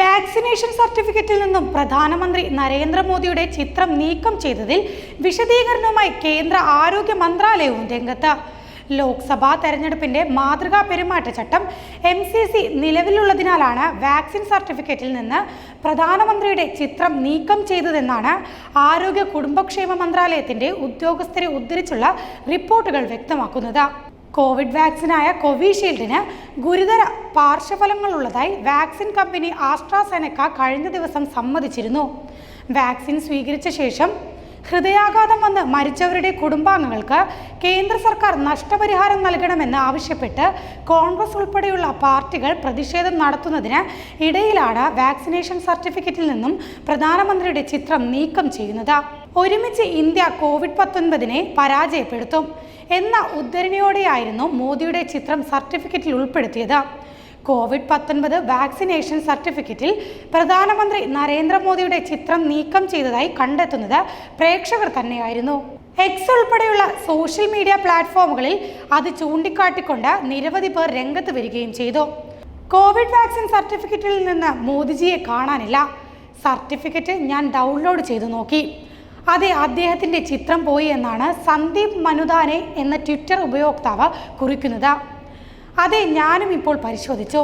Vaccination സർട്ടിഫിക്കറ്റിൽ നിന്നും പ്രധാനമന്ത്രി നരേന്ദ്രമോദിയുടെ ചിത്രം നീക്കം ചെയ്തതിൽ വിശദീകരണവുമായി കേന്ദ്ര ആരോഗ്യ മന്ത്രാലയവും രംഗത്ത്. ലോക്സഭാ തെരഞ്ഞെടുപ്പിന്റെ മാതൃകാ പെരുമാറ്റച്ചട്ടം എം സി സി നിലവിലുള്ളതിനാലാണ് വാക്സിൻ സർട്ടിഫിക്കറ്റിൽ നിന്ന് പ്രധാനമന്ത്രിയുടെ ചിത്രം നീക്കം ചെയ്തതെന്നാണ് ആരോഗ്യ കുടുംബക്ഷേമ മന്ത്രാലയത്തിന്റെ ഉദ്യോഗസ്ഥരെ ഉദ്ധരിച്ചുള്ള റിപ്പോർട്ടുകൾ വ്യക്തമാക്കുന്നത്. കോവിഡ് വാക്സിനായ കോവിഷീൽഡിന് ഗുരുതര പാർശ്വഫലങ്ങളുള്ളതായി വാക്സിൻ കമ്പനി ആസ്ട്രാസെനക്ക കഴിഞ്ഞ ദിവസം സമ്മതിച്ചിരുന്നു. വാക്സിൻ സ്വീകരിച്ച ശേഷം ഹൃദയാഘാതം വന്ന് മരിച്ചവരുടെ കുടുംബാംഗങ്ങൾക്ക് കേന്ദ്ര സർക്കാർ നഷ്ടപരിഹാരം നൽകണമെന്ന് ആവശ്യപ്പെട്ട് കോൺഗ്രസ് ഉൾപ്പെടെയുള്ള പാർട്ടികൾ പ്രതിഷേധം നടത്തുന്നതിന് ഇടയിലാണ് വാക്സിനേഷൻ സർട്ടിഫിക്കറ്റിൽ നിന്നും പ്രധാനമന്ത്രിയുടെ ചിത്രം നീക്കം ചെയ്യുന്നത്. ഒരുമിച്ച് ഇന്ത്യ കോവിഡ് പത്തൊൻപതിനെ പരാജയപ്പെടുത്തും എന്ന ഉദ്ധരണിയോടെയായിരുന്നു മോദിയുടെ ചിത്രം സർട്ടിഫിക്കറ്റിൽ ഉൾപ്പെടുത്തിയത്. കോവിഡ് പത്തൊൻപത് വാക്സിനേഷൻ സർട്ടിഫിക്കറ്റിൽ പ്രധാനമന്ത്രി നരേന്ദ്രമോദിയുടെ ചിത്രം നീക്കം ചെയ്തതായി കണ്ടെത്തുന്നത് പ്രേക്ഷകർ തന്നെയായിരുന്നു. എക്സ് ഉൾപ്പെടെയുള്ള സോഷ്യൽ മീഡിയ പ്ലാറ്റ്ഫോമുകളിൽ അത് ചൂണ്ടിക്കാട്ടിക്കൊണ്ട് നിരവധി പേർ രംഗത്ത് വരികയും ചെയ്തു. കോവിഡ് വാക്സിൻ സർട്ടിഫിക്കറ്റിൽ നിന്ന് മോദിജിയെ കാണാനില്ല. സർട്ടിഫിക്കറ്റ് ഞാൻ ഡൗൺലോഡ് ചെയ്തു നോക്കി. അതെ അദ്ദേഹത്തിന്റെ ചിത്രം പോയി എന്നാണ് സന്ദീപ് മനുദാനെ എന്ന ട്വിറ്റർ ഉപയോക്താവ് കുറിക്കുന്നത്. അതെ ഞാനും ഇപ്പോൾ പരിശോധിച്ചു.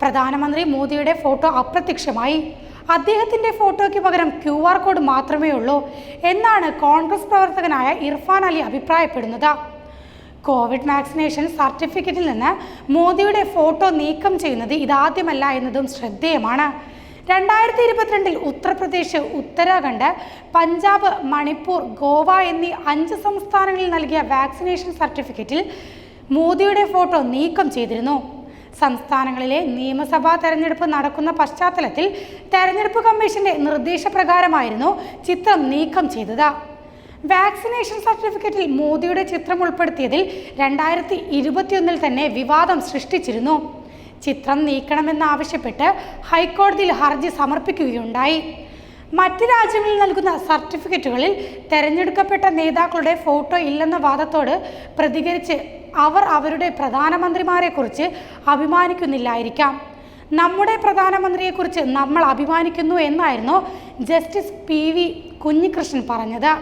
പ്രധാനമന്ത്രി മോദിയുടെ ഫോട്ടോ അപ്രത്യക്ഷമായി. അദ്ദേഹത്തിന്റെ ഫോട്ടോയ്ക്ക് പകരം ക്യു ആർ കോഡ് മാത്രമേ ഉള്ളൂ എന്നാണ് കോൺഗ്രസ് പ്രവർത്തകനായ ഇർഫാൻ അലി അഭിപ്രായപ്പെടുന്നത്. കോവിഡ് വാക്സിനേഷൻ സർട്ടിഫിക്കറ്റിൽ നിന്ന് മോദിയുടെ ഫോട്ടോ നീക്കം ചെയ്യുന്നത് ഇതാദ്യമല്ല എന്നതും ശ്രദ്ധേയമാണ്. രണ്ടായിരത്തി ഇരുപത്തിരണ്ടിൽ ഉത്തർപ്രദേശ് ഉത്തരാഖണ്ഡ് പഞ്ചാബ് മണിപ്പൂർ ഗോവ എന്നീ അഞ്ച് സംസ്ഥാനങ്ങളിൽ നൽകിയ വാക്സിനേഷൻ സർട്ടിഫിക്കറ്റിൽ മോദിയുടെ ഫോട്ടോ നീക്കം ചെയ്തിരുന്നു. സംസ്ഥാനങ്ങളിലെ നിയമസഭാ തെരഞ്ഞെടുപ്പ് നടക്കുന്ന പശ്ചാത്തലത്തിൽ തെരഞ്ഞെടുപ്പ് കമ്മീഷന്റെ നിർദ്ദേശപ്രകാരമായിരുന്നു ചിത്രം നീക്കം ചെയ്തത്. വാക്സിനേഷൻ സർട്ടിഫിക്കറ്റിൽ മോദിയുടെ ചിത്രം ഉൾപ്പെടുത്തിയതിൽ രണ്ടായിരത്തി ഇരുപത്തിയൊന്നിൽ തന്നെ വിവാദം സൃഷ്ടിച്ചിരുന്നു. ചിത്രം നീക്കണമെന്നാവശ്യപ്പെട്ട് ഹൈക്കോടതിയിൽ ഹർജി സമർപ്പിക്കുകയുണ്ടായി. മറ്റ് രാജ്യങ്ങളിൽ നൽകുന്ന സർട്ടിഫിക്കറ്റുകളിൽ തെരഞ്ഞെടുക്കപ്പെട്ട നേതാക്കളുടെ ഫോട്ടോ ഇല്ലെന്ന വാദത്തോട് പ്രതികരിച്ച് അവർ അവരുടെ പ്രധാനമന്ത്രിമാരെക്കുറിച്ച് അഭിമാനിക്കുന്നില്ലായിരിക്കാം. നമ്മുടെ പ്രധാനമന്ത്രിയെക്കുറിച്ച് നമ്മൾ അഭിമാനിക്കുന്നു എന്നായിരുന്നു ജസ്റ്റിസ് പി വി കുഞ്ഞികൃഷ്ണൻ പറഞ്ഞത്.